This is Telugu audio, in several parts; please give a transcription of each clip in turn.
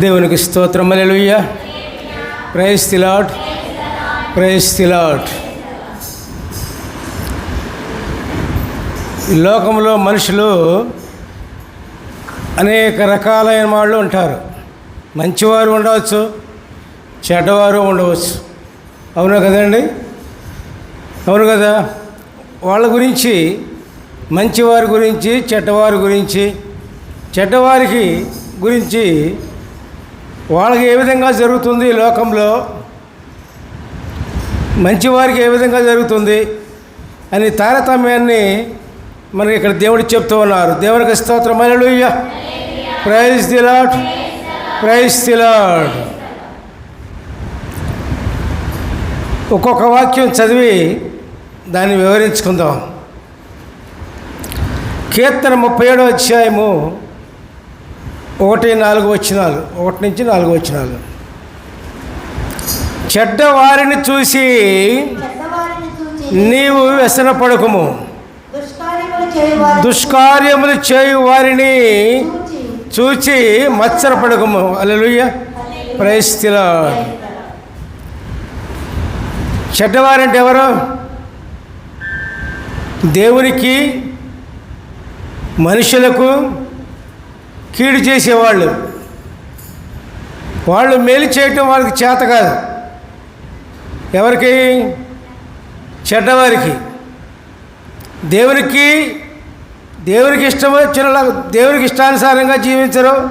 దేవునికి స్తోత్రం. అలెలుయ్య ప్రైజ్ తిలాట్ ప్రైజ్ తిలాట్ ఈ లోకంలో మనుషులు అనేక రకాలైన వాళ్ళు ఉంటారు. మంచివారు ఉండవచ్చు చెడ్డవారు ఉండవచ్చు. అవును కదండి? అవును కదా? వాళ్ళ గురించి మంచివారి గురించి చెడ్డవారి గురించి చెడ్డవారికి గురించి వాళ్ళకి ఏ విధంగా జరుగుతుంది లోకంలో? మంచివారికి ఏ విధంగా జరుగుతుంది? అని తారతమ్యాన్ని మనకి ఇక్కడ దేవుడు చెప్తూ ఉన్నారు. దేవునికి స్తోత్రమైన praise the lord praise the lord ఒక్కొక్క వాక్యం చదివి దాన్ని వివరించుకుందాం. కీర్తన ముప్పై ఏడో అధ్యాయము ఒకటి నాలుగు వచ్చినాలు ఒకటి నుంచి నాలుగు వచ్చినాలు. చెడ్డ వారిని చూసి చెడ్డవారిని చూచి నీవు వ్యసన పడకము. దుష్కార్యములు చేయు వారిని చూచి చూచి మత్సరపడకము అలలుయ్య ప్రైస్తిలా చెడ్డవారంటే ఎవరు? దేవునికి మనుషులకు కీడు చేసేవాళ్ళు. వాళ్ళు మేలు చేయటం వాళ్ళకి చేత కాదు. ఎవరికి? చెడ్డవారికి. దేవునికి దేవునికి ఇష్టం వచ్చిన దేవునికి ఇష్టానుసారంగా జీవించరు.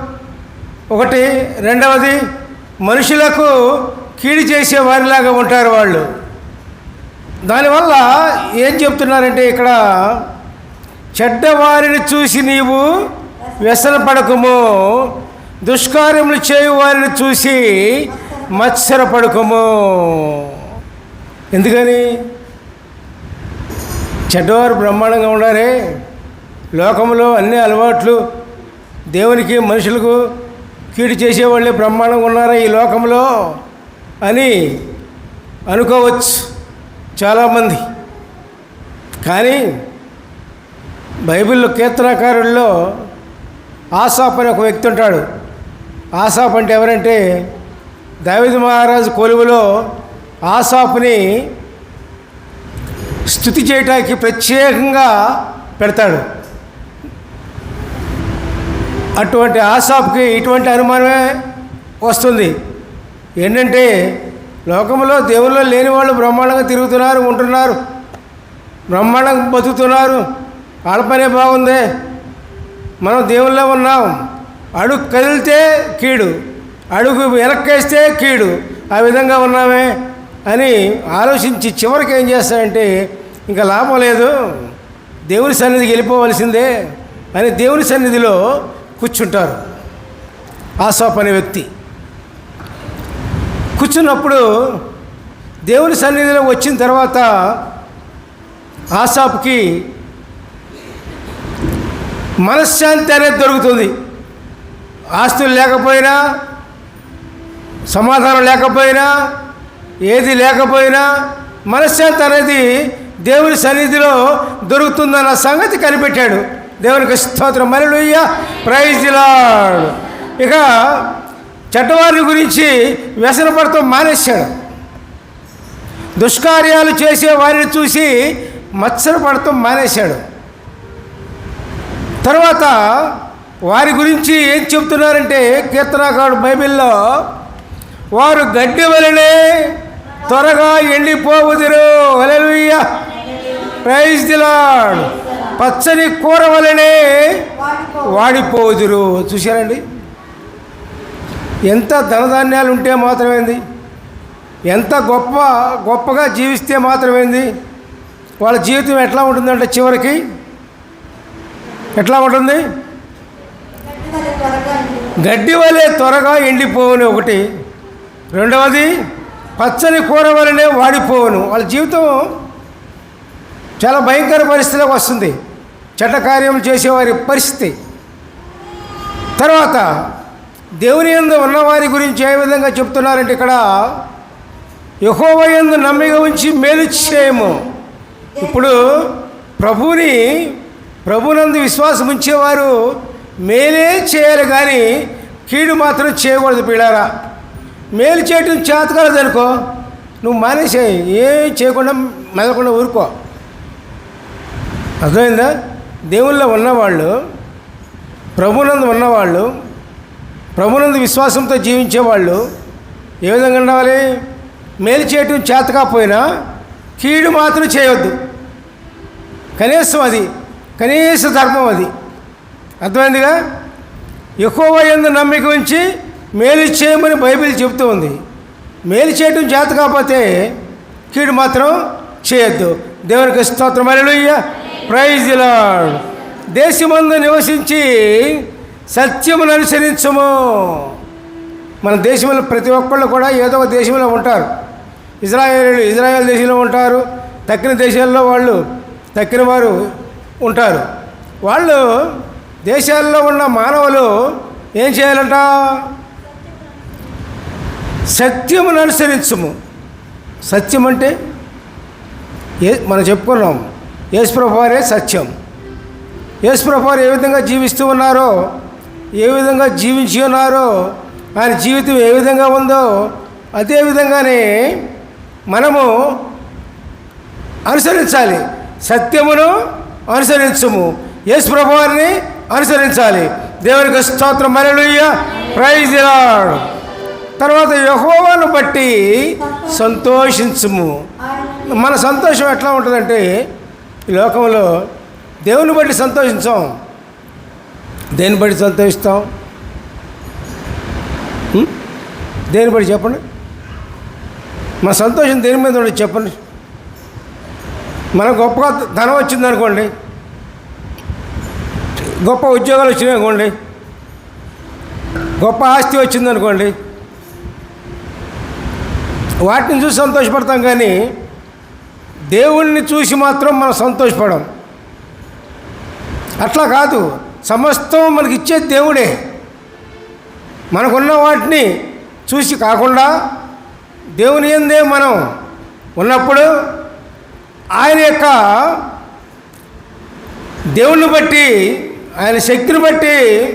ఒకటి. రెండవది మనుషులకు కీడు చేసే వారిలాగా ఉంటారు వాళ్ళు. దానివల్ల ఏం చెప్తున్నారంటే ఇక్కడ చెడ్డవారిని చూసి నీవు వ్యసనపడకము దుష్కార్యములు చేయు వారిని చూసి మత్సరపడకము. ఎందుకని? చెడ్డవారు బ్రహ్మాండంగా ఉండారే. లోకంలో అన్ని అలవాట్లు దేవునికి మనుషులకు కీడు చేసేవాళ్ళే బ్రహ్మాండంగా ఉన్నారా ఈ లోకంలో అని అనుకోవచ్చు చాలామంది. కానీ బైబిల్లో కీర్తనకారుల్లో ఆసాప్ అనే ఒక వ్యక్తి ఉంటాడు. ఆసాప్ అంటే ఎవరంటే దావిద మహారాజు కొలువులో ఆసాపుని స్థుతి చేయటానికి ప్రత్యేకంగా పెడతాడు. అటువంటి ఆసాప్కి ఇటువంటి అనుమానమే వస్తుంది. ఏంటంటే లోకంలో దేవుల్లో లేని వాళ్ళు బ్రహ్మాండంగా తిరుగుతున్నారు ఉంటున్నారు బ్రహ్మాండంగా బతుకుతున్నారు వాళ్ళ పనే బాగుందే. మనం దేవుల్లో ఉన్నాం. అడుగు కదిలితే కీడు. అడుగు వెనక్కేస్తే కీడు. ఆ విధంగా ఉన్నామే అని ఆలోచించి చివరికి ఏం చేస్తాడంటే ఇంకా లాభం లేదు. దేవుని సన్నిధికి వెళ్ళిపోవలసిందే అని దేవుని సన్నిధిలో కూర్చుంటారు. ఆసాప్ అనే వ్యక్తి. కూర్చున్నప్పుడు దేవుని సన్నిధిలో వచ్చిన తర్వాత ఆసాప్కి మనశ్శాంతి అనేది దొరుకుతుంది. ఆస్తులు లేకపోయినా సమాధానం లేకపోయినా ఏది లేకపోయినా మనశ్శాంతి అనేది దేవుని సన్నిధిలో దొరుకుతుందన్న సంగతి కనిపెట్టాడు. దేవునికి స్తోత్రం. మరలుయ్య ప్రైజ్ ఇక చెడ్డవారి గురించి వ్యసనపడతాం మానేశాడు. దుష్కార్యాలు చేసే వారిని చూసి మత్సరపడతాం మానేశాడు. తర్వాత వారి గురించి ఏం చెప్తున్నారంటే కీర్తనాకారుడు బైబిల్లో వారు గడ్డి వలనే త్వరగా ఎండిపోవుదురు. వలలుయ్య ప్రైజ్ దిలాడ్ పచ్చని కూర వలనే వాడిపోదురు చూశారండి? ఎంత ధనధాన్యాలు ఉంటే మాత్రమేంది? ఎంత గొప్ప గొప్పగా జీవిస్తే మాత్రమేంది? వాళ్ళ జీవితం ఎట్లా ఉంటుందంటే చివరికి ఎట్లా ఉంటుంది గడ్డి వలె త్వరగా ఎండిపోవును ఒకటి. రెండవది పచ్చని కూర వలనే వాడిపోవును. వాళ్ళ జీవితం చాలా భయంకర పరిస్థితిలోకి వస్తుంది. చట్టకార్యం చేసేవారి పరిస్థితి. తర్వాత దేవుని ఎందు ఉన్నవారి గురించి ఏ విధంగా చెప్తున్నారంటే ఇక్కడ యహోవ ఎందు నమ్మిక ఉంచి మేలు చేయము. ఇప్పుడు ప్రభువుని ప్రభునందు విశ్వాసం ఉంచేవారు మేలే చేయాలి కానీ కీడు మాత్రం చేయకూడదు పిల్లారా. మేలు చేయటం చేతకాలదు అనుకో నువ్వు మానేసేయి ఏం చేయకుండా మెదకుండా ఊరుకో. అర్థమైందా? దేవుల్లో ఉన్నవాళ్ళు ప్రభునందు ఉన్నవాళ్ళు ప్రభునందు విశ్వాసంతో జీవించేవాళ్ళు ఏ విధంగా ఉండాలి? మేలు చేయటం చేతకాకపోయినా కీడు మాత్రం చేయొద్దు. కనీసం అది కనీస ధర్మం అది. అర్థమైందిగా? ఎక్కువ ఎందు నమ్మిక ఉంచి మేలు చేయమని బైబిల్ చెబుతూ ఉంది. మేలు చేయటం చేత కాకపోతే కీడు మాత్రం చేయొద్దు. దేవునికి స్తోత్రం. అయ్య ప్రైజ్ లార్డ్ దేశమందు నివసించి సత్యమును అనుసరించము. మన దేశంలో ప్రతి ఒక్కళ్ళు కూడా ఏదో ఒక దేశంలో ఉంటారు. ఇజ్రాయేల్ ఇజ్రాయెల్ దేశంలో ఉంటారు. తక్కిన దేశాల్లో వాళ్ళు తక్కిన వారు ఉంటారు. వాళ్ళు దేశాల్లో ఉన్న మానవులు ఏం చేయాలంట? సత్యమును అనుసరించము. సత్యం అంటే ఏ మనం చెప్పుకున్నాం యేసుప్రభువారే సత్యం. యేసుప్రభువారు ఏ విధంగా జీవిస్తూ ఉన్నారో ఏ విధంగా జీవించి ఉన్నారో ఆయన జీవితం ఏ విధంగా ఉందో అదే విధంగానే మనము అనుసరించాలి. సత్యమును అనుసరించము. యేసు ప్రభువారిని అనుసరించాలి. దేవునికి స్తోత్రం. మరలుయ్య ప్రైజ్ లార్డ్ తర్వాత యహోవాను బట్టి సంతోషించుము. మన సంతోషం ఎట్లా ఉంటుందంటే ఈ లోకంలో దేవుని బట్టి సంతోషించాం. దేని బట్టి సంతోషిస్తాం? దేని బట్టి చెప్పండి? మన సంతోషం దేని మీద ఉండదు చెప్పండి. మనకు గొప్పగా ధనం వచ్చింది అనుకోండి గొప్ప ఉద్యోగాలు వచ్చినాయి అనుకోండి గొప్ప ఆస్తి వచ్చింది అనుకోండి వాటిని చూసి సంతోషపడతాం కానీ దేవుణ్ణి చూసి మాత్రం మనం సంతోషపడం. అట్లా కాదు సమస్తం మనకి ఇచ్చేది దేవుడే. మనకున్న వాటిని చూసి కాకుండా దేవుని ఎందే మనం ఉన్నప్పుడు ఆయన యొక్క దేవుణ్ణి బట్టి ఆయన శక్తిని బట్టి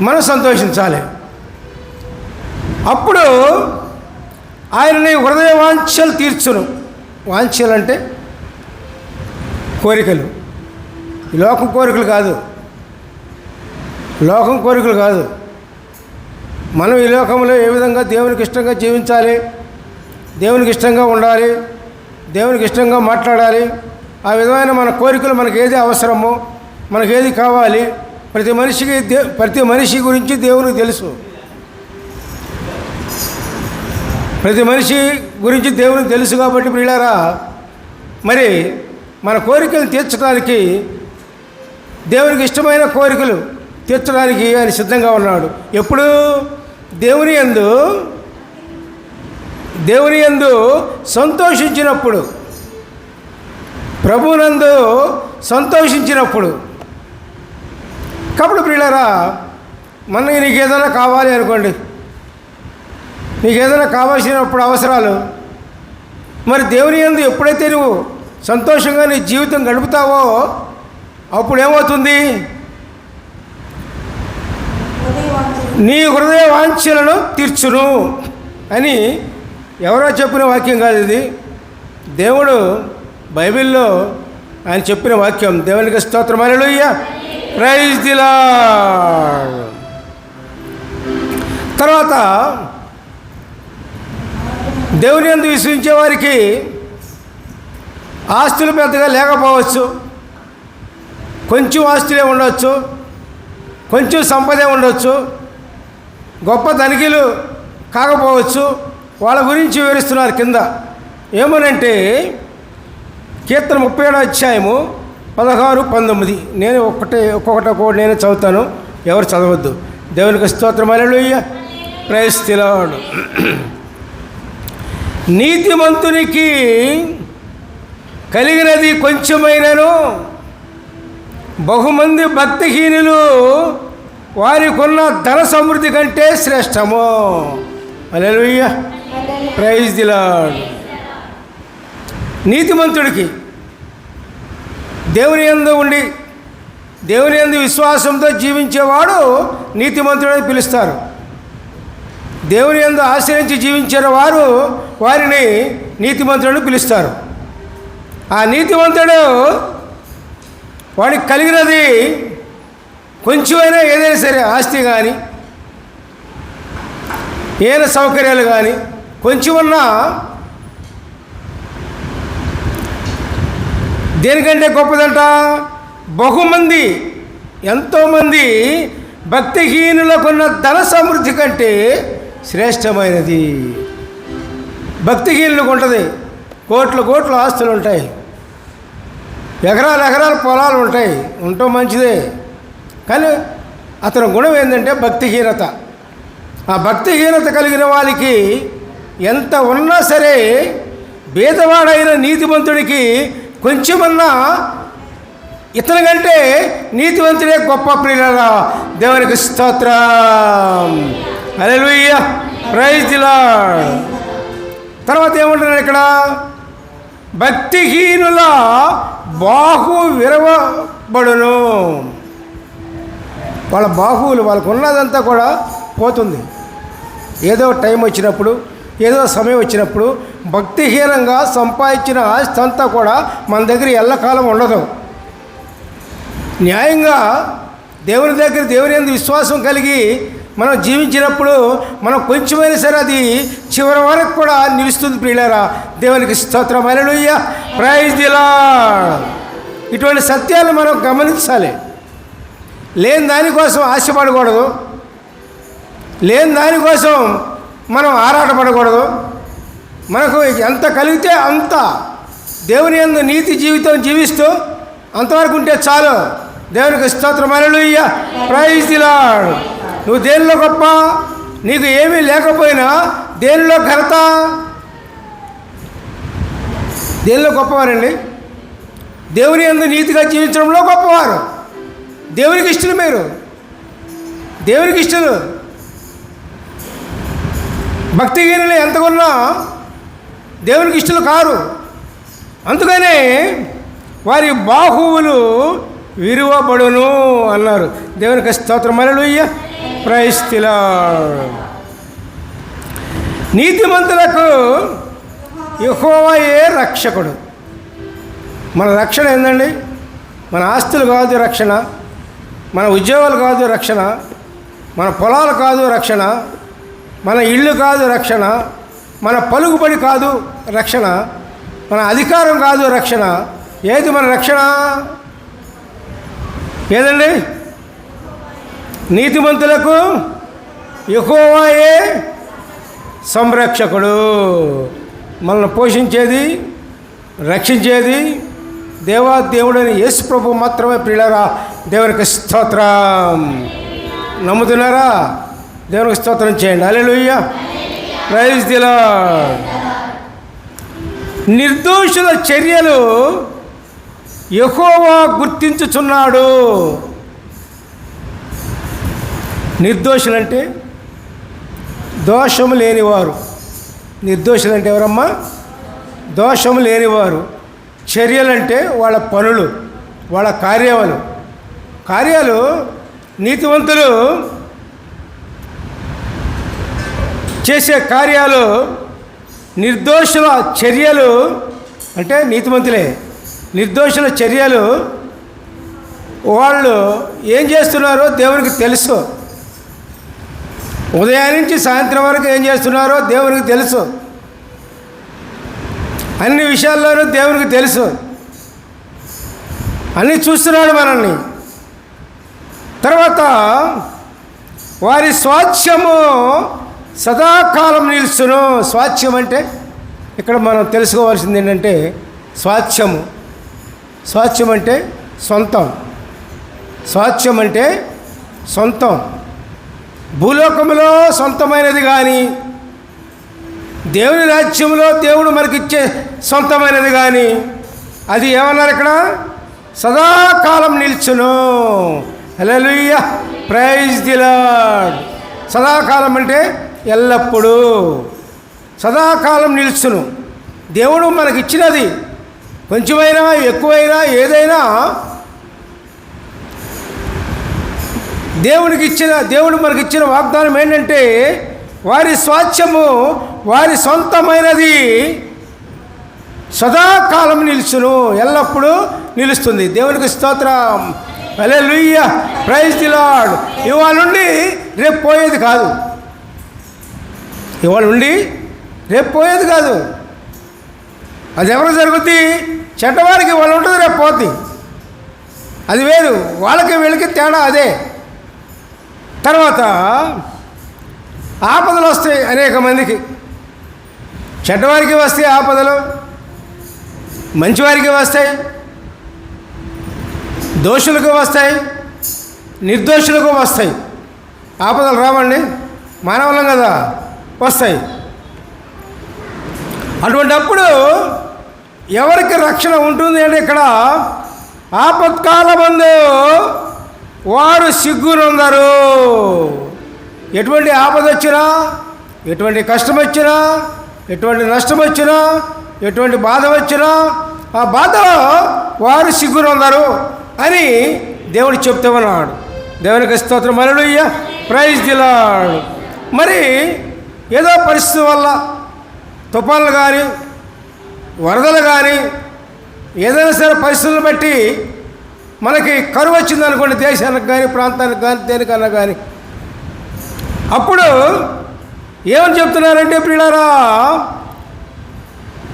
మనం సంతోషించాలి. అప్పుడు ఆయనని హృదయ వాంఛలు తీర్చును. వాంఛలు అంటే కోరికలు. లోకం కోరికలు కాదు. లోకం కోరికలు కాదు. మనం ఈ లోకంలో ఏ విధంగా దేవునికి ఇష్టంగా జీవించాలి? దేవునికి ఇష్టంగా ఉండాలి? దేవునికి ఇష్టంగా మాట్లాడాలి. ఆ విధమైన మన కోరికలు మనకి ఏది అవసరమో మనకి ఏది కావాలి ప్రతి మనిషికి దే ప్రతి మనిషి గురించి దేవునికి తెలుసు. ప్రతి మనిషి గురించి దేవునికి తెలుసు కాబట్టి ప్రియులారా మరి మన కోరికలు తీర్చడానికి దేవునికి ఇష్టమైన కోరికలు తీర్చడానికి ఆయన సిద్ధంగా ఉన్నాడు. ఎప్పుడు దేవుని యందు దేవుని యందు సంతోషించినప్పుడు ప్రభునందు సంతోషించినప్పుడు. కాబట్టి ప్రియులారా మనకి నీకు ఏదైనా కావాలి అనుకోండి. నీకు ఏదైనా కావాల్సినప్పుడు అవసరాలు. మరి దేవుని యందు ఎప్పుడైతే నువ్వు సంతోషంగా నీ జీవితం గడుపుతావో అప్పుడు ఏమవుతుంది నీ హృదయ వాంఛలను తీర్చును అని ఎవరో చెప్పిన వాక్యం కాదు ఇది. దేవుడు బైబిల్లో ఆయన చెప్పిన వాక్యం. దేవునికి స్తోత్రం. అలలుయ్య ప్రైజ్ దిలా తర్వాత దేవుని ఎందు విశ్వించే వారికి ఆస్తులు పెద్దగా లేకపోవచ్చు. కొంచెం ఆస్తులే ఉండొచ్చు. కొంచెం సంపదే ఉండొచ్చు. గొప్ప తనిఖీలు కాకపోవచ్చు. వాళ్ళ గురించి వివరిస్తున్నారు కింద. ఏమనంటే కీర్తన ముప్పై ఏడో అధ్యాయము పదహారు పంతొమ్మిది. నేను ఒక్కటే ఒక్కొక్కటి ఒక్కొక్కటి నేను చదువుతాను. ఎవరు చదవద్దు. దేవునికి స్తోత్రం. అలెలుయ్య ప్రయస్తిలాడు నీతిమంతునికి కలిగినది కొంచెమైనను బహుమంది భక్తిహీనులు వారికున్న ధన సమృద్ధి కంటే శ్రేష్టము. అలెలుయ్య ప్రైజ్ దిలాడు నీతిమంతుడికి దేవుని ఎందు ఉండి దేవుని ఎందు విశ్వాసంతో జీవించేవాడు నీతిమంతుడని పిలుస్తారు. దేవుని ఎందు ఆశ్రయించి జీవించిన వారు వారిని నీతిమంతుడని పిలుస్తారు. ఆ నీతిమంతుడు వాడికి కలిగినది కొంచెమైనా ఏదైనా సరే ఆస్తి కానీ ఏన సౌకర్యాలు కానీ కొంచెం ఉన్నా దేనికంటే గొప్పదంట? బహుమంది ఎంతోమంది భక్తిహీనులకున్న ధన సమృద్ధి కంటే శ్రేష్టమైనది. భక్తిహీనులకు ఉంటుంది. కోట్ల కోట్ల ఆస్తులు ఉంటాయి. ఎకరాలు ఎకరాల పొలాలు ఉంటాయి. ఉంటూ మంచిదే. కానీ అతని గుణం ఏంటంటే భక్తిహీనత. ఆ భక్తిహీనత కలిగిన వాళ్ళకి ఎంత ఉన్నా సరే బీదవాడైన నీతిమంతుడికి కొంచెమన్నా ఇతని కంటే నీతివంతుడే గొప్ప ప్రియులరా దేవునికి స్తోత్రం. అలెలుయ్య ప్రైజ్ తర్వాత ఏమంటున్నాడు ఇక్కడ? భక్తిహీనుల బాహు విరవబడును. వాళ్ళ బాహువులు వాళ్ళకు ఉన్నదంతా కూడా పోతుంది. ఏదో టైం వచ్చినప్పుడు ఏదో సమయం వచ్చినప్పుడు భక్తిహీనంగా సంపాదించిన ఆస్తి అంతా కూడా మన దగ్గర ఎల్లకాలం ఉండదు. న్యాయంగా దేవుని దగ్గర దేవుని ఎందు విశ్వాసం కలిగి మనం జీవించినప్పుడు మనం కొంచెమైనా సరే అది చివరి వరకు కూడా నిలుస్తుంది ప్రియులారా. దేవునికి స్తోత్రం. అలలుయ్య ప్రైజ్ దిలా ఇటువంటి సత్యాలు మనం గమనించాలి. లేని దానికోసం ఆశపడకూడదు. లేని దానికోసం మనం ఆరాటపడకూడదు. మనకు ఎంత కలిగితే అంత దేవుని యందు నీతి జీవితం జీవిస్తూ అంతవరకు ఉంటే చాలు. దేవునికి స్తోత్రం. అలలుయ్య ప్రైజ్ దిలాడ్ నువ్వు దేనిలో గొప్ప? నీకు ఏమీ లేకపోయినా దేనిలో ఘనత? దేనిలో గొప్పవారండి? దేవుని యందు నీతిగా జీవించడంలో గొప్పవారు. దేవునికి ఇష్టలు మీరు. దేవునికి ఇష్టలు. భక్తిహీనులు ఎంతకున్నా దేవునికి ఇష్టలు కారు. అందుకనే వారి బాహువులు విరువబడును అన్నారు. దేవునికి స్తోత్రం. మరలుయ్య ప్రయస్తిలా నీతిమంతులకు యహోవయే రక్షకుడు? మన రక్షణ ఏందండి? మన ఆస్తులు కాదు రక్షణ. మన ఉద్యోగాలు కాదు రక్షణ. మన పొలాలు కాదు రక్షణ. మన ఇల్లు కాదు రక్షణ మన పలుకుబడి కాదు రక్షణ మన అధికారం కాదు రక్షణ. ఏది మన రక్షణ? ఏదండి? నీతిమంతులకు ఎక్కువయే సంరక్షకుడు. మనల్ని పోషించేది రక్షించేది దేవా దేవుడని యేసు ప్రభు మాత్రమే ప్రియులరా. దేవునికి స్తోత్రం. నమ్ముతున్నారా? దేవునికి స్తోత్రం చేయండి. అలెలుయ్య ప్రైజ్ దిలా నిర్దోషుల చర్యలు ఎహోవా గుర్తించుచున్నాడు. నిర్దోషులంటే దోషము లేనివారు. నిర్దోషులంటే ఎవరమ్మా? దోషము లేనివారు. చర్యలంటే వాళ్ళ పనులు వాళ్ళ కార్యాలు. కార్యాలు నీతివంతులు చేసే కార్యాలు నిర్దోషుల చర్యలు అంటే నీతిమంతులే నిర్దోషుల చర్యలు వాళ్ళు ఏం చేస్తున్నారో దేవునికి తెలుసు. ఉదయం నుంచి సాయంత్రం వరకు ఏం చేస్తున్నారో దేవునికి తెలుసు. అన్ని విషయాల్లోనూ దేవునికి తెలుసు. అన్నీ చూస్తున్నాడు మనల్ని. తర్వాత వారి స్వాచ్ఛము సదాకాలం నిలుచును స్వాచ్ఛ్యం అంటే ఇక్కడ మనం తెలుసుకోవాల్సింది ఏంటంటే స్వాచ్ఛము. స్వాచ్ఛ్యం అంటే సొంతం. స్వాచ్ఛ్యం అంటే సొంతం. భూలోకంలో సొంతమైనది కానీ దేవుని రాజ్యంలో దేవుడు మనకిచ్చే సొంతమైనది కానీ అది ఏమన్నారు ఇక్కడ? సదాకాలం నిల్చును. హల్లెలూయా. Praise the lord. సదాకాలం అంటే ఎల్లప్పుడూ సదాకాలం నిలుచును. దేవుడు మనకిచ్చినది కొంచెమైనా ఎక్కువైనా ఏదైనా దేవునికి ఇచ్చిన దేవుడు మనకి ఇచ్చిన వాగ్దానం ఏంటంటే వారి స్వాస్థ్యము వారి సొంతమైనది సదాకాలం నిలుచును ఎల్లప్పుడూ నిలుస్తుంది. దేవునికి స్తోత్రం. అలే లుయ్య ప్రైజ్ ది లాడ్ ఇవాళ నుండి రేపు పోయేది కాదు. ఇవాళ ఉండి రేపు పోయేది కాదు. అది ఎవరు జరుగుద్ది? చెడ్డవారికి వాళ్ళు ఉంటుంది రేపు పోద్ది. అది వేరు. వాళ్ళకి వీళ్ళకి తేడా అదే. తర్వాత ఆపదలు వస్తాయి అనేక మందికి. చెడ్డవారికి వస్తాయి ఆపదలు మంచివారికి వస్తాయి దోషులకు వస్తాయి నిర్దోషులకు వస్తాయి. ఆపదలు రావండి. మానవులం కదా. వస్తాయి. అటువంటప్పుడు ఎవరికి రక్షణ ఉంటుంది అంటే ఇక్కడ ఆపత్కాలమందు వారు సిగ్గునుందరు. ఎటువంటి ఆపద వచ్చినా ఎటువంటి కష్టం వచ్చినా ఎటువంటి నష్టం వచ్చినా ఎటువంటి బాధ వచ్చినా ఆ బాధలో వారు సిగ్గునుందరు అని దేవుడు చెప్తూ ఉన్నాడు. దేవునికి స్తోత్రం. మరలుయ్య ప్రైజ్ దిలాడు మరి ఏదో పరిస్థితి వల్ల తుఫాన్లు కానీ వరదలు కానీ ఏదైనా సరే పరిస్థితులను బట్టి మనకి కరువు వచ్చిందనుకోండి దేశానికి కానీ ప్రాంతానికి కానీ దేనికన్నా కానీ అప్పుడు ఏమని చెప్తున్నారంటే ప్రియులారా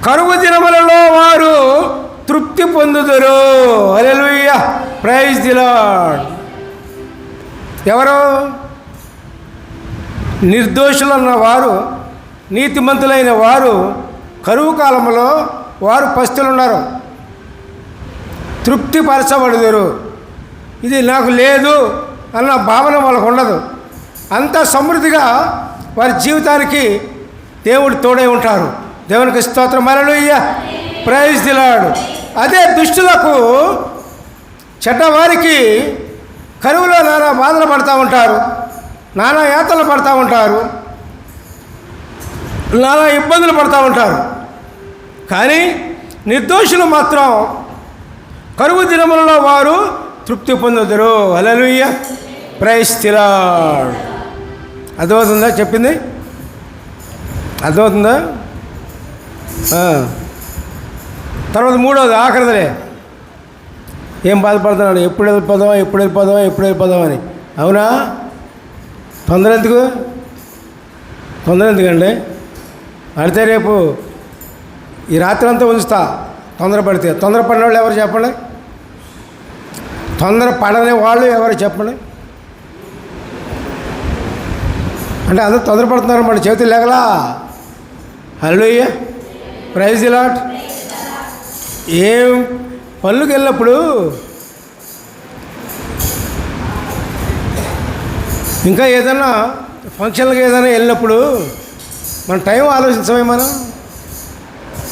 కరువు దినములలో వారు తృప్తి పొందుదురు. అలెలుయ్య ప్రైజ్ దిలాడ్ ఎవరు? నిర్దోషులన్న వారు నీతిమంతులైన వారు కరువు కాలంలో వారు పస్తులున్నారు. తృప్తిపరచబడుదురు. ఇది నాకు లేదు అన్న భావన వాళ్ళకు ఉండదు అంత సమృద్ధిగా వారి జీవితానికి దేవుడు తోడై ఉంటారు. దేవునికి స్తోత్రం. మరలుయ్య ప్రైజ్ దిలాడు అదే దుష్టులకు చెడ్డవారికి కరువులో నానా బాధలు పడతా ఉంటారు. నానా యాతలు పడతా ఉంటారు. నానా ఇబ్బందులు పడతా ఉంటారు. కానీ నిర్దోషులు మాత్రం కరువు దినములలో వారు తృప్తి పొందుదురు. అలలుయ్య ప్రైస్తిలాడ్ అర్థమవుతుందా చెప్పింది? అర్థమవుతుందా? తర్వాత మూడవది ఆఖరిదిలే ఏం బాధపడుతున్నాడు? ఎప్పుడు వెళ్ళిపోదాం ఎప్పుడు వెళ్ళిపోదాం ఎప్పుడు వెళ్ళిపోదాం అని. అవునా? తొందర ఎందుకు? తొందర ఎందుకండి? అయితే రేపు ఈ రాత్రి అంతా ఉంచుతా తొందరపడితే తొందరపడిన వాళ్ళు ఎవరు చెప్పండి? తొందర పడని వాళ్ళు ఎవరు చెప్పండి? అంటే అందరూ తొందరపడుతున్నారు మన చేతులు లేగలా హలోయ్య ప్రైజ్ ఇలాట్ ఏం పనులకు వెళ్ళినప్పుడు ఇంకా ఏదైనా ఫంక్షన్లకు ఏదైనా వెళ్ళినప్పుడు మన టైం ఆలోచించమే మనం.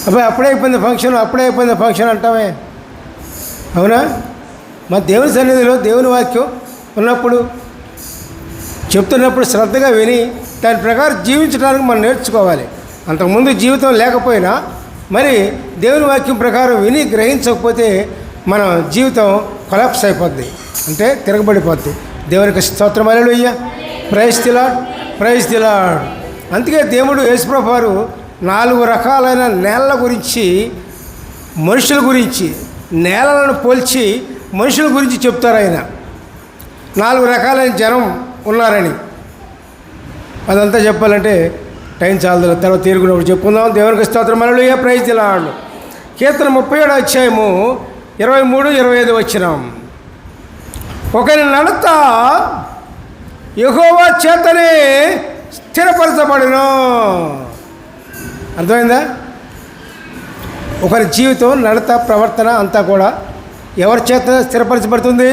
అబ్బాయి అప్పుడే అయిపోయింది ఫంక్షన్ అప్పుడే అయిపోయింది ఫంక్షన్ అంటామే. అవునా? మా దేవుని సన్నిధిలో దేవుని వాక్యం ఉన్నప్పుడు చెప్తున్నప్పుడు శ్రద్ధగా విని దాని ప్రకారం జీవించడానికి మనం నేర్చుకోవాలి. అంతకుముందు జీవితం లేకపోయినా మరి దేవుని వాక్యం ప్రకారం విని గ్రహించకపోతే మన జీవితం కొలాప్స్ అయిపోద్ది. అంటే తిరగబడిపోద్ది. దేవునికి స్తోత్రం. అలెలుయ్య ప్రైజ్ తిలాడ్ ప్రైజ్ తిలాడ్ అందుకే దేవుడు యేసుప్రభు వారు నాలుగు రకాలైన నేలల గురించి మనుషుల గురించి నేలలను పోల్చి మనుషుల గురించి చెప్తారు ఆయన. నాలుగు రకాలైన జనం ఉన్నారని. అదంతా చెప్పాలంటే టైం చాలదు. తర్వాత తీరుకున్నప్పుడు చెప్పుకుందాం. దేవునికి స్తోత్రం. మనలు ఏ ప్రైజ్ తిలాడు కీర్తన ముప్పై ఏడు అధ్యాయము ఇరవై మూడు ఇరవై ఐదు వచ్చినాం ఒకరి నడత యహోవా చేతనే స్థిరపరచబడును. అర్థమైందా? ఒకరి జీవితం నడత ప్రవర్తన అంతా కూడా ఎవరి చేత స్థిరపరచబడుతుంది?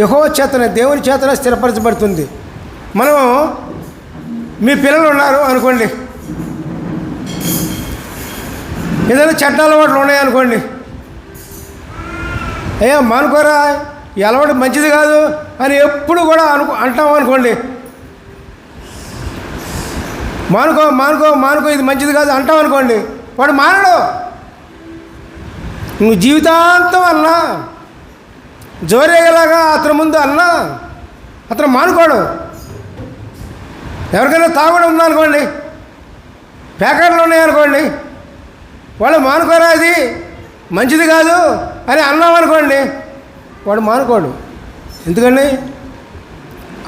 యహో చేతన దేవుని చేతన స్థిరపరచబడుతుంది. మనం మీ పిల్లలు ఉన్నారు అనుకోండి. ఏదైనా చెడ్డ అలవాట్లు ఉన్నాయి అనుకోండి అయ్యా మానుకోరా ఎలవడం మంచిది కాదు అని ఎప్పుడు కూడా అనుకో అంటాం అనుకోండి. మానుకో మానుకో మానుకో ఇది మంచిది కాదు అంటాం అనుకోండి. వాడు మానడు. నువ్వు జీవితాంతం అన్నా జోరేగలాగా అతని ముందు అన్నా అతను మానుకోడు. ఎవరికైనా తాగుడు ఉందనుకోండి ప్యాకెట్లు ఉన్నాయనుకోండి. వాళ్ళు మానుకోరా అది మంచిది కాదు. అని అన్నాం అనుకోండి. వాడు మానుకోడు. ఎందుకండి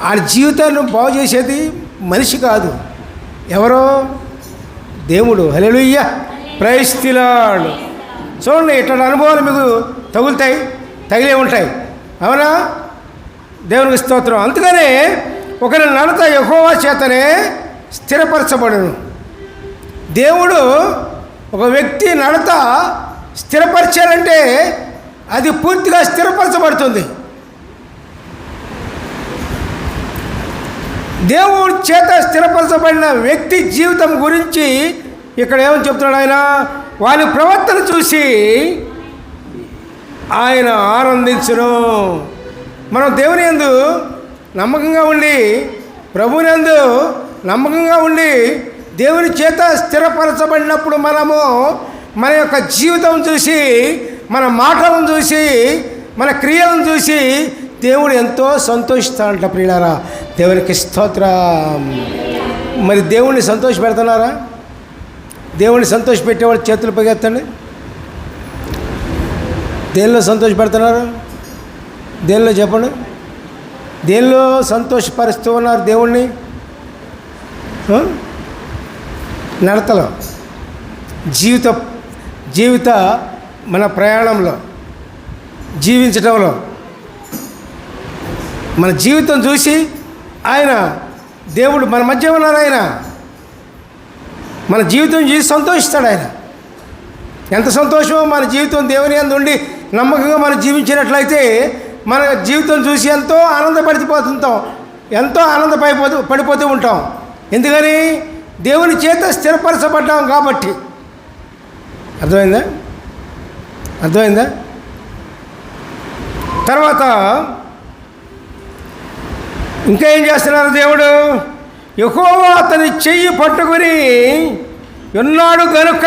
ఆ జీవితాన్ని బాగు చేసేది మనిషి కాదు. ఎవరో? దేవుడు. హలెలుయ్య ప్రైస్తిలాడు చూడండి ఇట్లాంటి అనుభవాలు మీకు తగులుతాయి తగిలే ఉంటాయి. అవునా? దేవునికి స్తోత్రం. అందుకనే ఒకరి నడత యహోవా చేతనే స్థిరపరచబడును. దేవుడు ఒక వ్యక్తి నడత స్థిరపరిచారంటే అది పూర్తిగా స్థిరపరచబడుతుంది. దేవుడి చేత స్థిరపరచబడిన వ్యక్తి జీవితం గురించి ఇక్కడ ఏమని చెప్తున్నాడు ఆయన? వారి ప్రవర్తన చూసి ఆయన ఆనందించను. మనం దేవుని ఎందు నమ్మకంగా ఉండి ప్రభునందు నమ్మకంగా ఉండి దేవుని చేత స్థిరపరచబడినప్పుడు మనము మన యొక్క జీవితం చూసి మన మాటలను చూసి మన క్రియలను చూసి దేవుడు ఎంతో సంతోషిస్తాడంట ప్రియులారా. దేవునికి స్తోత్ర. మరి దేవుణ్ణి సంతోష పెడుతున్నారా? దేవుణ్ణి సంతోష పెట్టేవాళ్ళు చేతులు పగెత్తండి దేనిలో సంతోష పెడుతున్నారు? దేనిలో చెప్పండి? దేనిలో సంతోషపరుస్తూ ఉన్నారు దేవుణ్ణి? నడతలో. జీవిత జీవిత మన ప్రయాణంలో జీవించడంలో మన జీవితం చూసి ఆయన దేవుడు మన మధ్య ఉన్నారు ఆయన. మన జీవితం చూసి సంతోషిస్తాడు ఆయన. ఎంత సంతోషమో మన జీవితం దేవుని అందు ఉండి నమ్మకంగా మనం జీవించినట్లయితే మన జీవితం చూసి ఎంతో ఆనందపడిపోతుంటాం. ఎంతో ఆనందపడిపోతూ పడిపోతూ ఉంటాం. ఎందుకని? దేవుని చేత స్థిరపరచబడ్డాం కాబట్టి. అర్థమైందా? అర్థమైందా? తర్వాత ఇంకా ఏం చేస్తున్నారు దేవుడు? ఎక్కువ అతని చెయ్యి పట్టుకుని ఉన్నాడు కనుక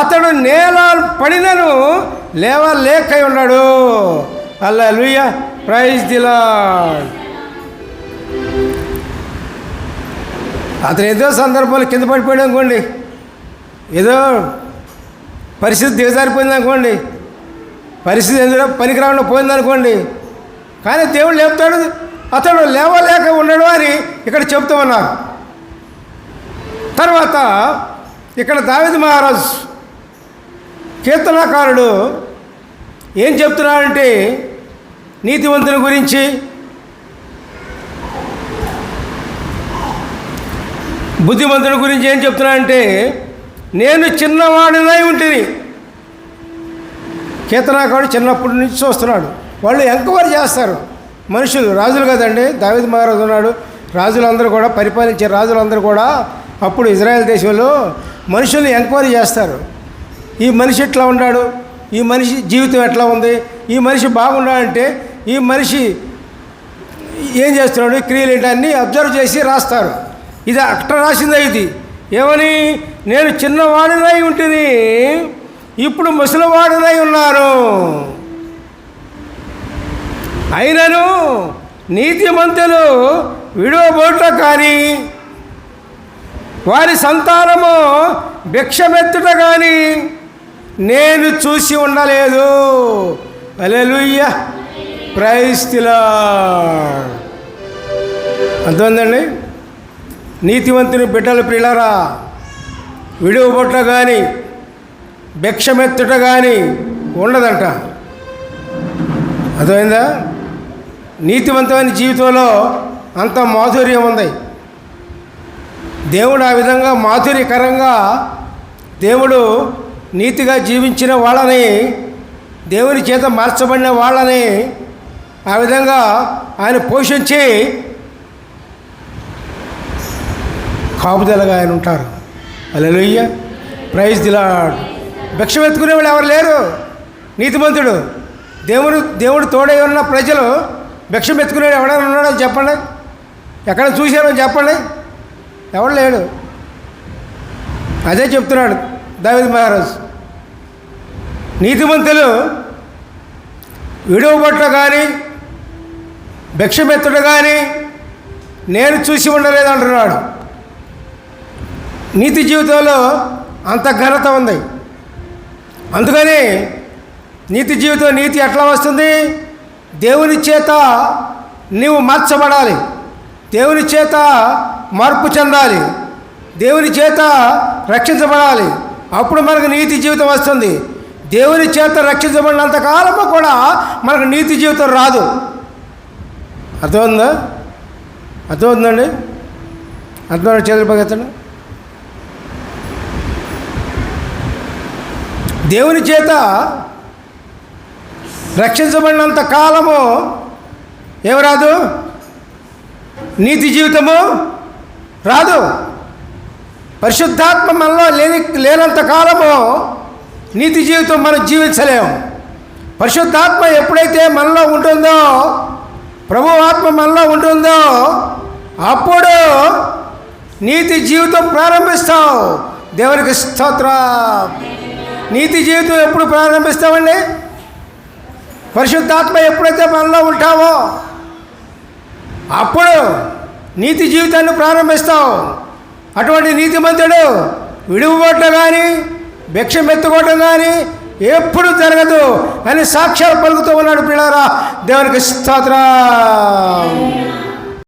అతడు నేల పడినను లేవలేక ఉన్నాడు. అల్లా లూయ ప్రైజ్ దిలా అతను ఏదో సందర్భంలో కింద పడిపోయాడు అనుకోండి. ఏదో పరిస్థితి దిగజారి పోయిందనుకోండి పరిస్థితి ఎందులో పనికిరాకుండా పోయిందనుకోండి కానీ దేవుడు లేపుతాడు అతడు లేవలేక ఉండడు అని ఇక్కడ చెప్తూ ఉన్నారు. తర్వాత ఇక్కడ దావిద మహారాజ్ కీర్తనాకారుడు ఏం చెప్తున్నాడంటే నీతివంతుని గురించి బుద్ధిమంతుని గురించి ఏం చెప్తున్నాడంటే నేను చిన్నవాడినై ఉంటుంది కీర్తనాకారుడు చిన్నప్పటి నుంచి చూస్తున్నాడు. వాళ్ళు ఎంక్వైరీ చేస్తారు. మనుషులు రాజులు కదండి దావిద్ మహారాజు ఉన్నాడు. రాజులందరూ కూడా పరిపాలించే రాజులందరూ కూడా అప్పుడు ఇజ్రాయెల్ దేశంలో మనుషుల్ని ఎంక్వైరీ చేస్తారు. ఈ మనిషి ఎట్లా ఉన్నాడు? ఈ మనిషి జీవితం ఎట్లా ఉంది? ఈ మనిషి బాగున్నాడంటే ఈ మనిషి ఏం చేస్తున్నాడు? క్రియలు ఏంటి? అన్నీ అబ్జర్వ్ చేసి రాస్తారు. ఇది అక్కడ రాసిందే ఇది. ఏమని? నేను చిన్నవాడినై ఉంటుంది ఇప్పుడు ముసలివాడినై ఉన్నారు. అయినను నీతిమంతులు విడవబోట కానీ వారి సంతానము భిక్షమెత్తుట కానీ నేను చూసి ఉండలేదు. అలెలుయ్య ప్రైస్తిలా అర్థమైందండి? నీతివంతుని బిడ్డల పిల్లరా విడివబొట్ట కానీ భిక్షమెత్తుట కానీ ఉండదంట. అర్థమైందా? నీతివంతమైన జీవితంలో అంత మాధుర్యం ఉంది. దేవుడు ఆ విధంగా మాధుర్యకరంగా దేవుడు నీతిగా జీవించిన వాళ్ళని దేవుని చేత మార్చబడిన వాళ్ళని ఆ విధంగా ఆయన పోషించి కాపుదలగా ఆయన ఉంటారు. అలెలుయ్య ప్రైజ్ దిలాడ్ భిక్షం ఎత్తుకునే వాళ్ళు ఎవరు లేరు. నీతిమంతుడు. దేవుడు దేవుడు తోడై ఉన్న ప్రజలు భిక్షం ఎత్తుకునేవాడు ఎవడైనా ఉన్నాడో చెప్పండి. ఎక్కడ చూశారో చెప్పండి. ఎవడు లేడు. అదే చెప్తున్నాడు దావిద్ మహారాజ్. నీతిమంతులు విడువబట్ట కానీ భిక్షమెత్తుడు కానీ నేను చూసి ఉండలేదు అంటున్నాడు. నీతి జీవితంలో అంత ఘనత ఉంది. అందుకని నీతి జీవితం నీతి ఎట్లా వస్తుంది? దేవుని చేత నీవు మార్చబడాలి. దేవుని చేత మార్పు చెందాలి. దేవుని చేత రక్షించబడాలి. అప్పుడు మనకు నీతి జీవితం వస్తుంది. దేవుని చేత రక్షించబడినంత కాలము కూడా మనకు నీతి జీవితం రాదు. అర్థమైందా? అర్థమవుతుందండి? అర్థమైన చేతులు పగెత్తండి దేవుని చేత రక్షించబడినంత కాలము ఏమరాదు? నీతి జీవితము రాదు. పరిశుద్ధాత్మ మనలో లేని లేనంత కాలము నీతి జీవితం మనం జీవించలేము పరిశుద్ధాత్మ ఎప్పుడైతే మనలో ఉంటుందో ప్రభు ఆత్మ మనలో ఉంటుందో అప్పుడు నీతి జీవితం ప్రారంభిస్తావు. దేవునికి స్తోత్రం. నీతి జీవితం ఎప్పుడు ప్రారంభిస్తామండి? పరిశుద్ధాత్మ ఎప్పుడైతే మనలో ఉంటావో అప్పుడు నీతి జీవితాన్ని ప్రారంభిస్తావు. అటువంటి నీతిమంతుడు విడువబట్ట కానీ భిక్షం ఎత్తుకోవటం కానీ ఎప్పుడు జరగదు అని సాక్ష్యాలు పలుకుతూ ఉన్నాడు పిల్లరా దేవునికి స్తోత్రం.